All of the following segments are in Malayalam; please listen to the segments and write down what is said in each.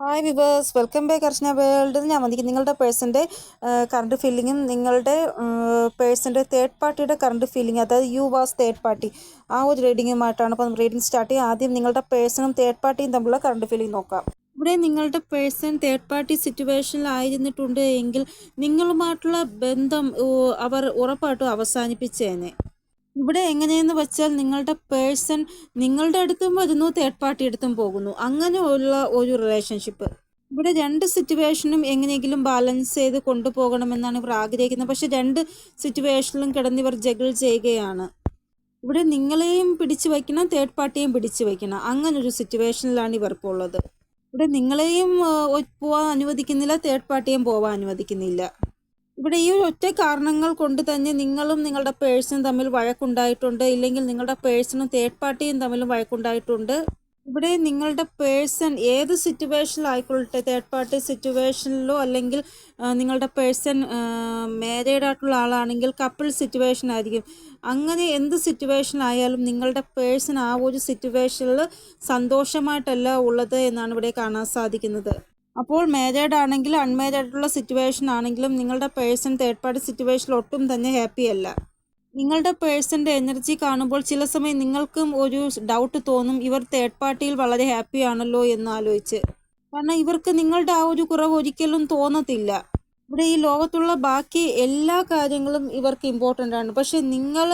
Hi viewers welcome back Archana world ഞാൻ വന്നിരിക്കും നിങ്ങളുടെ പേഴ്സന്റെ കറണ്ട് ഫീലിങ്ങും നിങ്ങളുടെ പേഴ്സന്റെ തേർഡ് പാർട്ടിയുടെ കറണ്ട് ഫീലിംഗ് അതായത് യു വാസ് തേർഡ് പാർട്ടി ആ ഒരു റീഡിങ്ങുമായിട്ടാണ് അപ്പം റീഡിങ് സ്റ്റാർട്ട് ചെയ്യുക. ആദ്യം നിങ്ങളുടെ പേഴ്സണും തേർഡ് പാർട്ടിയും തമ്മിലുള്ള കറണ്ട് ഫീലിംഗ് നോക്കാം. ഇവിടെ നിങ്ങളുടെ പേഴ്സൺ തേർഡ് പാർട്ടി സിറ്റുവേഷനിലായിരുന്നിട്ടുണ്ട് എങ്കിൽ നിങ്ങളുമായിട്ടുള്ള ബന്ധം അവർ ഉറപ്പായിട്ടും അവസാനിപ്പിച്ചേനെ. ഇവിടെ എങ്ങനെയെന്ന് വെച്ചാൽ നിങ്ങളുടെ പേഴ്സൺ നിങ്ങളുടെ അടുത്തും വരുന്നു തേർഡ് പാർട്ടി അടുത്തും പോകുന്നു. അങ്ങനെയുള്ള ഒരു റിലേഷൻഷിപ്പ് ഇവിടെ രണ്ട് സിറ്റുവേഷനും എങ്ങനെയെങ്കിലും ബാലൻസ് ചെയ്ത് കൊണ്ടുപോകണമെന്നാണ് ഇവർ ആഗ്രഹിക്കുന്നത്. പക്ഷെ രണ്ട് സിറ്റുവേഷനിലും കിടന്ന് ഇവർ ജഗിൾ ചെയ്യുകയാണ്. ഇവിടെ നിങ്ങളെയും പിടിച്ചു വയ്ക്കണം തേർഡ് പാർട്ടിയെയും പിടിച്ചു വയ്ക്കണം. അങ്ങനെ ഒരു സിറ്റുവേഷനിലാണ് ഇവർക്കുള്ളത്. ഉള്ളത് ഇവിടെ നിങ്ങളെയും പോവാൻ അനുവദിക്കുന്നില്ല തേർഡ് പാർട്ടിയെയും പോവാൻ അനുവദിക്കുന്നില്ല. ഇവിടെ ഈ ഒറ്റ കാരണങ്ങൾ കൊണ്ട് തന്നെ നിങ്ങളും നിങ്ങളുടെ പേഴ്സണും തമ്മിൽ വഴക്കുണ്ടായിട്ടുണ്ട്. ഇല്ലെങ്കിൽ നിങ്ങളുടെ പേഴ്സണും തേർഡ് പാർട്ടിയും തമ്മിലും വഴക്കുണ്ടായിട്ടുണ്ട്. ഇവിടെ നിങ്ങളുടെ പേഴ്സൺ ഏത് സിറ്റുവേഷനിലായിക്കൊള്ളട്ടെ തേർഡ് പാർട്ടി സിറ്റുവേഷനിലോ അല്ലെങ്കിൽ നിങ്ങളുടെ പേഴ്സൺ മാരീഡ് ആയിട്ടുള്ള ആളാണെങ്കിൽ കപ്പിൾ സിറ്റുവേഷൻ ആയിരിക്കും. അങ്ങനെ എന്ത് സിറ്റുവേഷൻ ആയാലും നിങ്ങളുടെ പേഴ്സൺ ആ ഒരു സിറ്റുവേഷനിൽ സന്തോഷമായിട്ടല്ല ഉള്ളത് എന്നാണ് ഇവിടെ കാണാൻ സാധിക്കുന്നത്. അപ്പോൾ മാരീഡ് ആണെങ്കിലും അൺമാരീഡ് ആയിട്ടുള്ള സിറ്റുവേഷൻ ആണെങ്കിലും നിങ്ങളുടെ പേഴ്സൺ തേർഡ് പാർട്ടി സിറ്റുവേഷനിൽ ഒട്ടും തന്നെ ഹാപ്പി അല്ല. നിങ്ങളുടെ പേഴ്സന്റെ എനർജി കാണുമ്പോൾ ചില സമയം നിങ്ങൾക്കും ഒരു ഡൗട്ട് തോന്നും ഇവർ തേർഡ് പാർട്ടിയിൽ വളരെ ഹാപ്പി ആണല്ലോ എന്ന് ആലോചിച്ച്. കാരണം ഇവർക്ക് നിങ്ങളുടെ ആ ഒരു കുറവ് ഒരിക്കലും തോന്നത്തില്ല. ഇവിടെ ഈ ലോകത്തുള്ള ബാക്കി എല്ലാ കാര്യങ്ങളും ഇവർക്ക് ഇമ്പോർട്ടന്റ് ആണ്. പക്ഷെ നിങ്ങൾ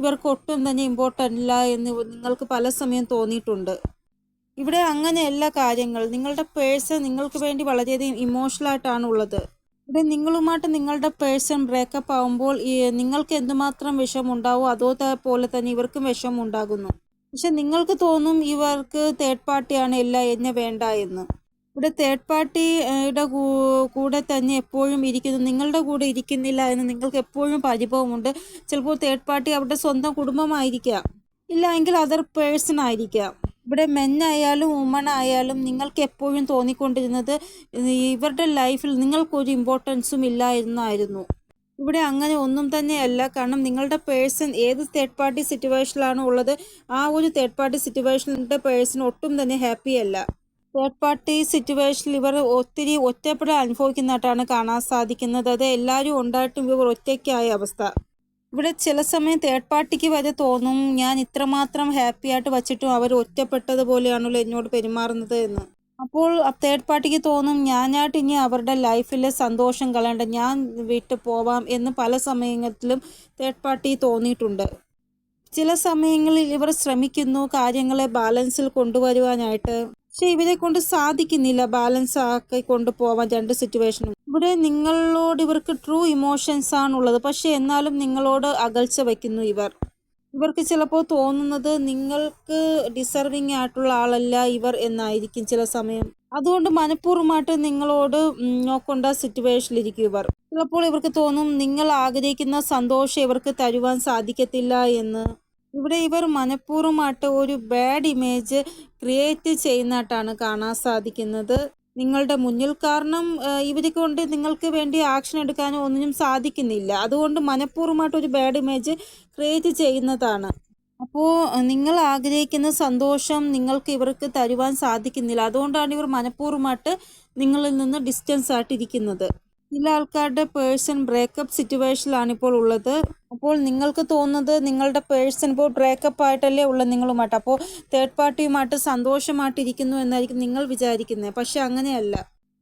ഇവർക്ക് ഒട്ടും തന്നെ ഇമ്പോർട്ടന്റ് അല്ല എന്ന് നിങ്ങൾക്ക് പല സമയം തോന്നിയിട്ടുണ്ട്. ഇവിടെ അങ്ങനെ എല്ലാ കാര്യങ്ങൾ നിങ്ങളുടെ പേഴ്സൺ നിങ്ങൾക്ക് വേണ്ടി വളരെയധികം ഇമോഷണൽ ആയിട്ടാണ് ഉള്ളത്. ഇവിടെ നിങ്ങളുമായിട്ട് നിങ്ങളുടെ പേഴ്സൺ ബ്രേക്കപ്പ് ആവുമ്പോൾ ഈ നിങ്ങൾക്ക് എന്തുമാത്രം വിഷമുണ്ടാവോ ഉണ്ടാവും ത- പോലെ തന്നെ ഇവർക്കും വിഷമം ഉണ്ടാകുന്നു പക്ഷെ നിങ്ങൾക്ക് തോന്നും ഇവർക്ക് തേർഡ് പാർട്ടിയാണ് ഇല്ല എന്നെ വേണ്ട എന്ന്. ഇവിടെ തേർഡ് പാർട്ടിയുടെ കൂടെ തന്നെ എപ്പോഴും ഇരിക്കുന്നു. നിങ്ങളുടെ കൂടെ ഇരിക്കുന്നില്ല എന്ന് നിങ്ങൾക്ക് എപ്പോഴും പരിഭവമുണ്ട്. ചിലപ്പോൾ തേർഡ് പാർട്ടി അവരുടെ സ്വന്തം കുടുംബമായിരിക്കാം. ഇല്ല എങ്കിൽ അതർ പേഴ്സൺ ആയിരിക്കാം. ഇവിടെ മെൻ ആയാലും വുമൺ ആയാലും നിങ്ങൾക്ക് എപ്പോഴും തോന്നിക്കൊണ്ടിരുന്നത് ഇവരുടെ ലൈഫിൽ നിങ്ങൾക്കൊരു ഇമ്പോർട്ടൻസും ഇല്ല എന്നായിരുന്നു ഇവിടെ അങ്ങനെ ഒന്നും തന്നെയല്ല. കാരണം നിങ്ങളുടെ പേഴ്സൺ ഏത് തേർഡ് പാർട്ടി സിറ്റുവേഷനിലാണ് ഉള്ളത് ആ ഒരു തേർഡ് പാർട്ടി സിറ്റുവേഷനിലെ പേഴ്സൺ ഒട്ടും തന്നെ ഹാപ്പി അല്ല. തേർഡ് പാർട്ടി സിറ്റുവേഷനിൽ ഇവർ ഒത്തിരി ഒറ്റപ്പെടൽ അനുഭവിക്കുന്നതായിട്ടാണ് കാണാൻ സാധിക്കുന്നത്. അത് എല്ലാവരും ഉണ്ടായിട്ടും ഇവർ ഒറ്റയ്ക്കായ അവസ്ഥ. ഇവിടെ ചില സമയം തേർഡ് പാർട്ടിക്ക് വരെ തോന്നും ഞാൻ ഇത്രമാത്രം ഹാപ്പി ആയിട്ട് വച്ചിട്ടും അവർ ഒറ്റപ്പെട്ടതുപോലെയാണല്ലോ എന്നോട് പെരുമാറുന്നത് എന്ന്. അപ്പോൾ തേർഡ് പാർട്ടിക്ക് തോന്നും ഞാനായിട്ട് ഇനി അവരുടെ ലൈഫിലെ സന്തോഷം കളയണ്ട ഞാൻ വിട്ടു പോവാം എന്ന് പല സമയങ്ങളിലും തേർഡ് പാർട്ടി തോന്നിയിട്ടുണ്ട്. ചില സമയങ്ങളിൽ ഇവർ ശ്രമിക്കുന്നു കാര്യങ്ങളെ ബാലൻസിൽ കൊണ്ടുവരുവാനായിട്ട്. പക്ഷെ ഇവരെ കൊണ്ട് സാധിക്കുന്നില്ല. ബാലൻസ് ആക്കി കൊണ്ടുപോവാൻ രണ്ട് സിറ്റുവേഷനും ഇവിടെ നിങ്ങളോട് ഇവർക്ക് ട്രൂ ഇമോഷൻസ് ആണുള്ളത്. പക്ഷെ എന്നാലും നിങ്ങളോട് അകൽച്ച വയ്ക്കുന്നു ഇവർ. ഇവർക്ക് ചിലപ്പോൾ തോന്നുന്നത് നിങ്ങൾക്ക് ഡിസർവിങ് ആയിട്ടുള്ള ആളല്ല ഇവർ എന്നായിരിക്കും ചില സമയം. അതുകൊണ്ട് മനഃപൂർവമായിട്ട് നിങ്ങളോട് നോക്കേണ്ട സിറ്റുവേഷനിലിരിക്കും ഇവർ. ചിലപ്പോൾ ഇവർക്ക് തോന്നും നിങ്ങൾ ആഗ്രഹിക്കുന്ന സന്തോഷം ഇവർക്ക് തരുവാൻ സാധിക്കത്തില്ല എന്ന്. ഇവിടെ ഇവർ മനഃപൂർവമായിട്ട് ഒരു ബാഡ് ഇമേജ് ക്രിയേറ്റ് ചെയ്യുന്നതായിട്ടാണ് കാണാൻ സാധിക്കുന്നത്. നിങ്ങളുടെ മുന്നിൽ കാരണം ഇവരെ കൊണ്ട് നിങ്ങൾക്ക് വേണ്ടി ആക്ഷൻ എടുക്കാനോ ഒന്നിനും സാധിക്കുന്നില്ല. അതുകൊണ്ട് മനഃപൂർവമായിട്ട് ഒരു ബാഡ് ഇമേജ് ക്രിയേറ്റ് ചെയ്യുന്നതാണ്. അപ്പോൾ നിങ്ങൾ ആഗ്രഹിക്കുന്ന സന്തോഷം നിങ്ങൾക്ക് ഇവർക്ക് തരുവാൻ സാധിക്കുന്നില്ല. അതുകൊണ്ടാണ് ഇവർ മനഃപൂർവമായിട്ട് നിങ്ങളിൽ നിന്ന് ഡിസ്റ്റൻസ് ആയിട്ട് ഇരിക്കുന്നത് ചില ആൾക്കാരുടെ പേഴ്സൺ ബ്രേക്കപ്പ് സിറ്റുവേഷനിലാണ് ഇപ്പോൾ ഉള്ളത്. അപ്പോൾ നിങ്ങൾക്ക് തോന്നുന്നത് നിങ്ങളുടെ പേഴ്സൺ ഇപ്പോൾ ബ്രേക്കപ്പ് ആയിട്ടല്ലേ ഉള്ളത് നിങ്ങളുമായിട്ട്. അപ്പോൾ തേർഡ് പാർട്ടിയുമായിട്ട് സന്തോഷമായിട്ടിരിക്കുന്നു എന്നായിരിക്കും നിങ്ങൾ വിചാരിക്കുന്നത്. പക്ഷെ അങ്ങനെയല്ല.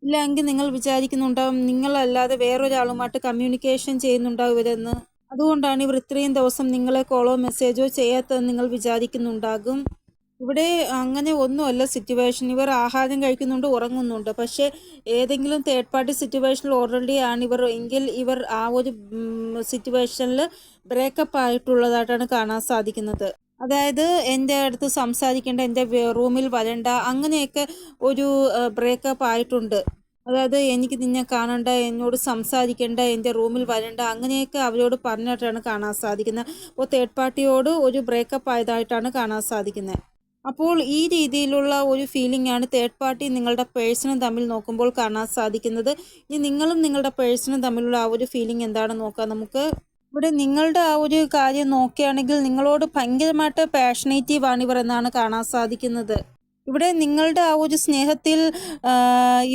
ഇല്ല എങ്കിൽ നിങ്ങൾ വിചാരിക്കുന്നുണ്ടാവും നിങ്ങളല്ലാതെ വേറൊരാളുമായിട്ട് കമ്മ്യൂണിക്കേഷൻ ചെയ്യുന്നുണ്ടാവും ഇവരെന്ന് അതുകൊണ്ടാണ് ഇവർ ഇത്രയും ദിവസം നിങ്ങളെ കോളോ മെസ്സേജോ ചെയ്യാത്തതെന്ന് നിങ്ങൾ വിചാരിക്കുന്നുണ്ടാകും. ഇവിടെ അങ്ങനെ ഒന്നുമല്ല സിറ്റുവേഷൻ ഇവർ ആഹാരം കഴിക്കുന്നുണ്ട് ഉറങ്ങുന്നുണ്ട്. പക്ഷേ ഏതെങ്കിലും തേർഡ് പാർട്ടി സിറ്റുവേഷനിൽ ഓൾറെഡി ആണ് ഇവർ. എങ്കിൽ ഇവർ ആ ഒരു സിറ്റുവേഷനിൽ ബ്രേക്കപ്പ് ആയിട്ടുള്ളതായിട്ടാണ് കാണാൻ സാധിക്കുന്നത്. അതായത് എന്റെ അടുത്ത് സംസാരിക്കേണ്ട എന്റെ റൂമിൽ വരണ്ട അങ്ങനെയൊക്കെ ഒരു ബ്രേക്കപ്പ് ആയിട്ടുണ്ട്. അതായത് എനിക്ക് നിന്നെ കാണണ്ട എന്നോട് സംസാരിക്കേണ്ട എന്റെ റൂമിൽ വരണ്ട അങ്ങനെയൊക്കെ അവരോട് പറഞ്ഞിട്ടാണ് കാണാൻ സാധിക്കുന്നത്. അപ്പോൾ തേർഡ് പാർട്ടിയോട് ഒരു ബ്രേക്കപ്പ് ആയതായിട്ടാണ് കാണാൻ സാധിക്കുന്നത്. അപ്പോൾ ഈ രീതിയിലുള്ള ഒരു ഫീലിംഗ് ആണ് തേർഡ് പാർട്ടി നിങ്ങളുടെ പേഴ്സണും തമ്മിൽ നോക്കുമ്പോൾ കാണാൻ സാധിക്കുന്നത്. ഇനി നിങ്ങളും നിങ്ങളുടെ പേഴ്സണും തമ്മിലുള്ള ആ ഒരു ഫീലിംഗ് എന്താണെന്ന് നോക്കാം നമുക്ക് ഇവിടെ നിങ്ങളുടെ ആ ഒരു കാര്യം നോക്കുകയാണെങ്കിൽ നിങ്ങളോട് ഭയങ്കരമായിട്ട് പാഷനേറ്റീവ് ആണ് ഇവർ എന്നാണ് കാണാൻ സാധിക്കുന്നത്. ഇവിടെ നിങ്ങളുടെ ആ ഒരു സ്നേഹത്തിൽ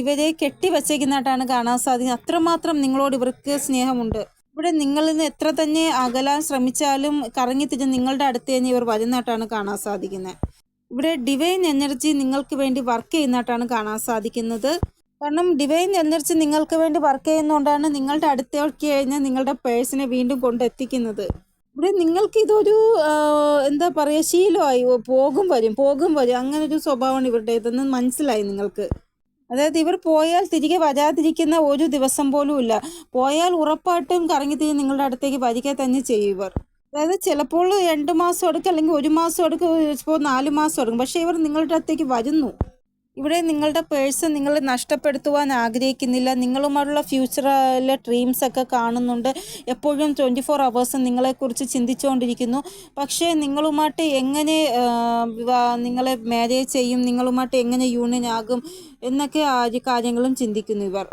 ഇവരെ കെട്ടിവച്ചേക്കുന്നതായിട്ടാണ് കാണാൻ സാധിക്കുന്നത്. അത്രമാത്രം നിങ്ങളോട് ഇവർക്ക് സ്നേഹമുണ്ട്. ഇവിടെ നിങ്ങളിൽ നിന്ന് എത്ര തന്നെ അകലാൻ ശ്രമിച്ചാലും കറങ്ങിത്തിരിഞ്ഞ് നിങ്ങളുടെ അടുത്ത് തന്നെ ഇവർ വരുന്നതായിട്ടാണ് കാണാൻ സാധിക്കുന്നത്. ഇവിടെ ഡിവൈൻ എനർജി നിങ്ങൾക്ക് വേണ്ടി വർക്ക് ചെയ്യുന്നതായിട്ടാണ് കാണാൻ സാധിക്കുന്നത്. കാരണം ഡിവൈൻ എനർജി നിങ്ങൾക്ക് വേണ്ടി വർക്ക് ചെയ്യുന്നതുകൊണ്ടാണ് നിങ്ങളുടെ അടുത്തേക്ക് കഴിഞ്ഞാൽ നിങ്ങളുടെ പേഴ്സിനെ വീണ്ടും കൊണ്ടെത്തിക്കുന്നത്. ഇവിടെ നിങ്ങൾക്ക് ഇതൊരു എന്താ പറയുക ശീലമായി പോകും വരും പോകും വരും. അങ്ങനെ ഒരു സ്വഭാവമാണ് ഇവരുടെ ഇതെന്ന് മനസ്സിലായി നിങ്ങൾക്ക്. അതായത് ഇവർ പോയാൽ തിരികെ വരാതിരിക്കുന്ന ഒരു ദിവസം പോലും ഇല്ല. പോയാൽ ഉറപ്പായിട്ടും കറങ്ങി തിരിഞ്ഞ് നിങ്ങളുടെ അടുത്തേക്ക് വരിക തന്നെ ചെയ്യും ഇവർ. അതായത് ചിലപ്പോൾ രണ്ട് മാസം എടുക്കും അല്ലെങ്കിൽ ഒരു മാസം എടുക്കും ഇപ്പോൾ നാല് മാസം എടുക്കും. പക്ഷേ ഇവർ നിങ്ങളുടെ അടുത്തേക്ക് വരുന്നു. ഇവിടെ നിങ്ങളുടെ പേഴ്സൺ നിങ്ങൾ നഷ്ടപ്പെടുത്തുവാൻ ആഗ്രഹിക്കുന്നില്ല. നിങ്ങളുമായുള്ള ഫ്യൂച്ചറിലെ ഡ്രീംസ് ഒക്കെ കാണുന്നുണ്ട്. എപ്പോഴും ട്വന്റി ഫോർ അവേഴ്സും നിങ്ങളെക്കുറിച്ച് ചിന്തിച്ചുകൊണ്ടിരിക്കുന്നു. പക്ഷേ നിങ്ങളുമായിട്ട് എങ്ങനെ നിങ്ങളെ മാരേജ് ചെയ്യും നിങ്ങളുമായിട്ട് എങ്ങനെ യൂണിയൻ ആകും എന്നൊക്കെ ആ കാര്യങ്ങളും ചിന്തിക്കുന്നു ഇവർ.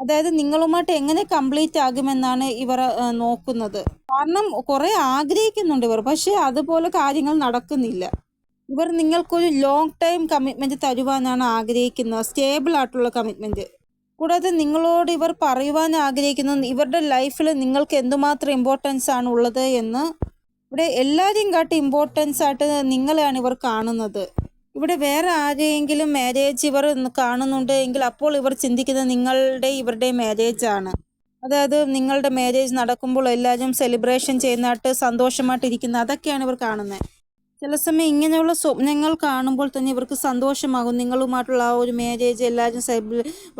അതായത് നിങ്ങളുമായിട്ട് എങ്ങനെ കംപ്ലീറ്റ് ആകുമെന്നാണ് ഇവർ നോക്കുന്നത്. കാരണം കുറേ ആഗ്രഹിക്കുന്നുണ്ട് ഇവർ പക്ഷേ അതുപോലെ കാര്യങ്ങൾ നടക്കുന്നില്ല. ഇവർ നിങ്ങൾക്കൊരു ലോങ് ടൈം കമ്മിറ്റ്മെന്റ് തരുവാനാണ് ആഗ്രഹിക്കുന്നത് സ്റ്റേബിൾ ആയിട്ടുള്ള കമ്മിറ്റ്മെന്റ് കൂടാതെ നിങ്ങളോട് ഇവർ പറയുവാൻ ആഗ്രഹിക്കുന്നു ഇവരുടെ ലൈഫിൽ നിങ്ങൾക്ക് എന്തുമാത്രം ഇമ്പോർട്ടൻസ് ആണ് ഉള്ളത് എന്ന് ഇവിടെ എല്ലാവരെയും കാട്ടി ഇമ്പോർട്ടൻസ് ആയിട്ട് നിങ്ങളെയാണ് ഇവർ കാണുന്നത്. ഇവിടെ വേറെ ആരെയെങ്കിലും മാരേജ് ഇവർ കാണുന്നുണ്ട് എങ്കിൽ അപ്പോൾ ഇവർ ചിന്തിക്കുന്നത് നിങ്ങളുടെ ഇവരുടെ മാരേജ് ആണ്. അതായത് നിങ്ങളുടെ മാരേജ് നടക്കുമ്പോൾ എല്ലാവരും സെലിബ്രേഷൻ ചെയ്യുന്നതായിട്ട് സന്തോഷമായിട്ടിരിക്കുന്ന അതൊക്കെയാണ് ഇവർ കാണുന്നത് ചില സമയം ഇങ്ങനെയുള്ള സ്വപ്നങ്ങൾ കാണുമ്പോൾ തന്നെ ഇവർക്ക് സന്തോഷമാകും. നിങ്ങളുമായിട്ടുള്ള ആ ഒരു മാരേജ് എല്ലാവരും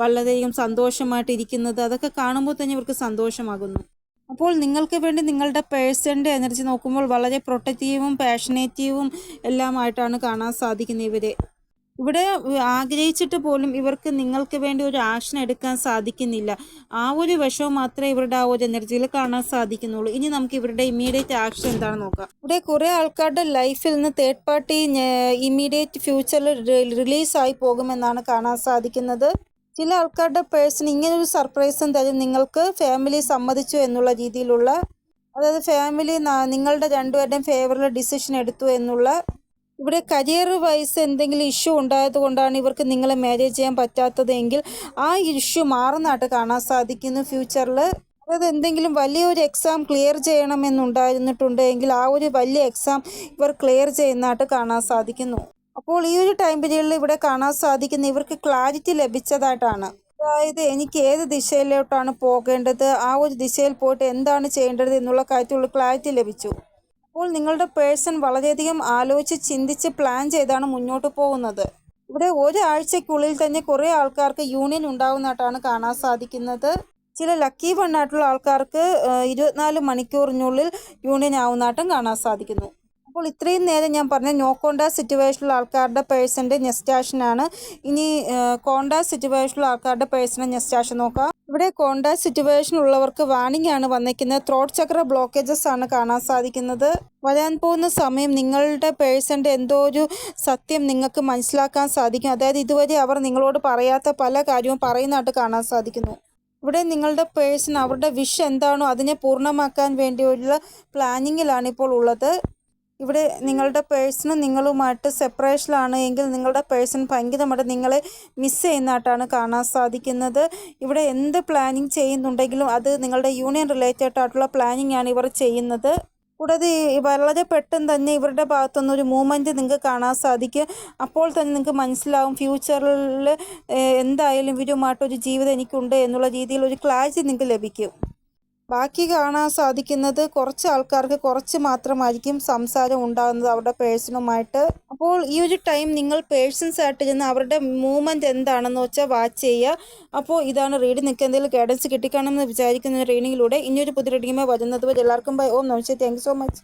വളരെയധികം സന്തോഷമായിട്ടിരിക്കുന്നത് അതൊക്കെ കാണുമ്പോൾ തന്നെ ഇവർക്ക് സന്തോഷമാകുന്നു. അപ്പോൾ നിങ്ങൾക്ക് വേണ്ടി നിങ്ങളുടെ പേഴ്സണിന്റെ എനർജി നോക്കുമ്പോൾ വളരെ പ്രൊട്ടക്റ്റീവും പാഷനേറ്റീവും എല്ലാം ആയിട്ടാണ് കാണാൻ സാധിക്കുന്നത് ഇവരെ. ഇവിടെ ആഗ്രഹിച്ചിട്ട് പോലും ഇവർക്ക് നിങ്ങൾക്ക് വേണ്ടി ഒരു ആക്ഷൻ എടുക്കാൻ സാധിക്കുന്നില്ല. ആ ഒരു വിഷവും മാത്രമേ ഇവരുടെ ആ ഒരു എനർജിയിൽ കാണാൻ സാധിക്കുന്നുള്ളൂ. ഇനി നമുക്ക് ഇവരുടെ ഇമ്മീഡിയറ്റ് ആക്ഷൻ എന്താണെന്ന് നോക്കാം. ഇവിടെ കുറേ ആൾക്കാരുടെ ലൈഫിൽ നിന്ന് തേർഡ് പാർട്ടി ഇമ്മീഡിയറ്റ് ഫ്യൂച്ചറിൽ റിലീസായി പോകുമെന്നാണ് കാണാൻ സാധിക്കുന്നത്. ചില ആൾക്കാരുടെ പേഴ്സൺ ഇങ്ങനെ ഒരു സർപ്രൈസും തരും നിങ്ങൾക്ക് ഫാമിലി സമ്മതിച്ചു എന്നുള്ള രീതിയിലുള്ള അതായത് ഫാമിലി നിങ്ങളുടെ രണ്ടുപേരുടെയും ഫേവറിൽ ഡിസിഷൻ എടുത്തു എന്നുള്ള ഇവിടെ കരിയർ വൈസ് എന്തെങ്കിലും ഇഷ്യൂ ഉണ്ടായത് കൊണ്ടാണ് ഇവർക്ക് നിങ്ങളെ മാരേജ് ചെയ്യാൻ പറ്റാത്തതെങ്കിൽ ആ ഇഷ്യൂ മാറുന്നതായിട്ട് കാണാൻ സാധിക്കുന്നു ഫ്യൂച്ചറിൽ അതായത് എന്തെങ്കിലും വലിയൊരു എക്സാം ക്ലിയർ ചെയ്യണമെന്നുണ്ടായിരുന്നിട്ടുണ്ട് എങ്കിൽ ആ ഒരു വലിയ എക്സാം ഇവർ ക്ലിയർ ചെയ്യുന്നതായിട്ട് കാണാൻ സാധിക്കുന്നു. അപ്പോൾ ഈ ഒരു ടൈം പീരീഡിൽ ഇവിടെ കാണാൻ സാധിക്കുന്ന ഇവർക്ക് ക്ലാരിറ്റി ലഭിച്ചതായിട്ടാണ്. അതായത് എനിക്ക് ഏത് ദിശയിലോട്ടാണ് പോകേണ്ടത് ആ ഒരു ദിശയിൽ പോയിട്ട് എന്താണ് ചെയ്യേണ്ടത് എന്നുള്ള കാര്യത്തിലുള്ള ക്ലാരിറ്റി ലഭിച്ചു. അപ്പോൾ നിങ്ങളുടെ പേഴ്സൺ വളരെയധികം ആലോചിച്ച് ചിന്തിച്ച് പ്ലാൻ ചെയ്താണ് മുന്നോട്ട് പോകുന്നത്. ഇവിടെ ഒരാഴ്ചക്കുള്ളിൽ തന്നെ കുറേ ആൾക്കാർക്ക് യൂണിയൻ ഉണ്ടാകുന്നതായിട്ടാണ് കാണാൻ സാധിക്കുന്നത്. ചില ലക്കി വണ്ണായിട്ടുള്ള ആൾക്കാർക്ക് ഇരുപത്തിനാല് മണിക്കൂറിനുള്ളിൽ യൂണിയൻ ആവുന്നതായിട്ടും കാണാൻ സാധിക്കുന്നു. അപ്പോൾ ഇത്രയും നേരം ഞാൻ പറഞ്ഞ നോ കോണ്ടാക്ട് സിറ്റുവേഷനിലുള്ള ആൾക്കാരുടെ പേഴ്സന്റെ നെസ്റ്റാഷനാണ് ഇനി കോണ്ടാക്ട് സിറ്റുവേഷനിലുള്ള ആൾക്കാരുടെ പേഴ്സണൽ നെസ്റ്റാഷൻ നോക്കാം. ഇവിടെ കോണ്ടാക്ട് സിറ്റുവേഷൻ ഉള്ളവർക്ക് വാണിംഗ് ആണ് വന്നിരിക്കുന്നത്. ത്രോട്ട് ചക്ര ബ്ലോക്കേജസ് ആണ് കാണാൻ സാധിക്കുന്നത്. വരാൻ പോകുന്ന സമയം നിങ്ങളുടെ പേഴ്സന്റെ എന്തോ ഒരു സത്യം നിങ്ങൾക്ക് മനസ്സിലാക്കാൻ സാധിക്കും. അതായത് ഇതുവരെ അവർ നിങ്ങളോട് പറയാത്ത പല കാര്യവും പറയുന്നതായിട്ട് കാണാൻ സാധിക്കുന്നു. ഇവിടെ നിങ്ങളുടെ പേഴ്സൺ അവരുടെ വിഷ് എന്താണോ അതിനെ പൂർണമാക്കാൻ വേണ്ടിയുള്ള പ്ലാനിങ്ങിലാണ് ഇപ്പോൾ ഉള്ളത്. ഇവിടെ നിങ്ങളുടെ പേഴ്സണും നിങ്ങളുമായിട്ട് സെപ്പറേഷനിലാണ് എങ്കിൽ നിങ്ങളുടെ പേഴ്സൺ ഭയങ്കരമായിട്ട് നിങ്ങളെ മിസ് ചെയ്യുന്നതായിട്ടാണ് കാണാൻ സാധിക്കുന്നത്. ഇവിടെ എന്ത് പ്ലാനിങ് ചെയ്യുന്നുണ്ടെങ്കിലും അത് നിങ്ങളുടെ യൂണിയൻ റിലേറ്റഡ് ആയിട്ടുള്ള പ്ലാനിങ് ആണ് ഇവർ ചെയ്യുന്നത്. കൂടാതെ വളരെ പെട്ടെന്ന് തന്നെ ഇവരുടെ ഭാഗത്തുനിന്ന് ഒരു മൂവ്മെന്റ് നിങ്ങൾക്ക് കാണാൻ സാധിക്കും. അപ്പോൾ തന്നെ നിങ്ങൾക്ക് മനസ്സിലാവും ഫ്യൂച്ചറിൽ എന്തായാലും ഇവരുമായിട്ടൊരു ജീവിതം എനിക്കുണ്ട് എന്നുള്ള രീതിയിൽ ഒരു ക്ലാരിറ്റി നിങ്ങൾക്ക് ലഭിക്കും. ബാക്കി കാണാൻ സാധിക്കുന്നത് കുറച്ച് ആൾക്കാർക്ക് കുറച്ച് മാത്രമായിരിക്കും സംസാരം ഉണ്ടാകുന്നത് അവരുടെ പേഴ്സണുമായിട്ട്. അപ്പോൾ ഈ ഒരു ടൈം നിങ്ങൾ പേഴ്സൺസ് ആയിട്ട് ചെന്ന് അവരുടെ മൂവ്മെന്റ് എന്താണെന്ന് വെച്ചാൽ വാച്ച് ചെയ്യുക. അപ്പോൾ ഇതാണ് റീഡിംഗ് നിങ്ങൾക്ക് എന്തെങ്കിലും ഗൈഡൻസ് കിട്ടിക്കാണമെന്ന് വിചാരിക്കുന്ന റീഡിങ്ങിലൂടെ ഇനിയൊരു പുതിയ റീഡിങ്ങുമായി വരുന്നത് വരെ. എല്ലാവർക്കും ബൈ ഓം നമസ്തേ താങ്ക് സോ മച്ച്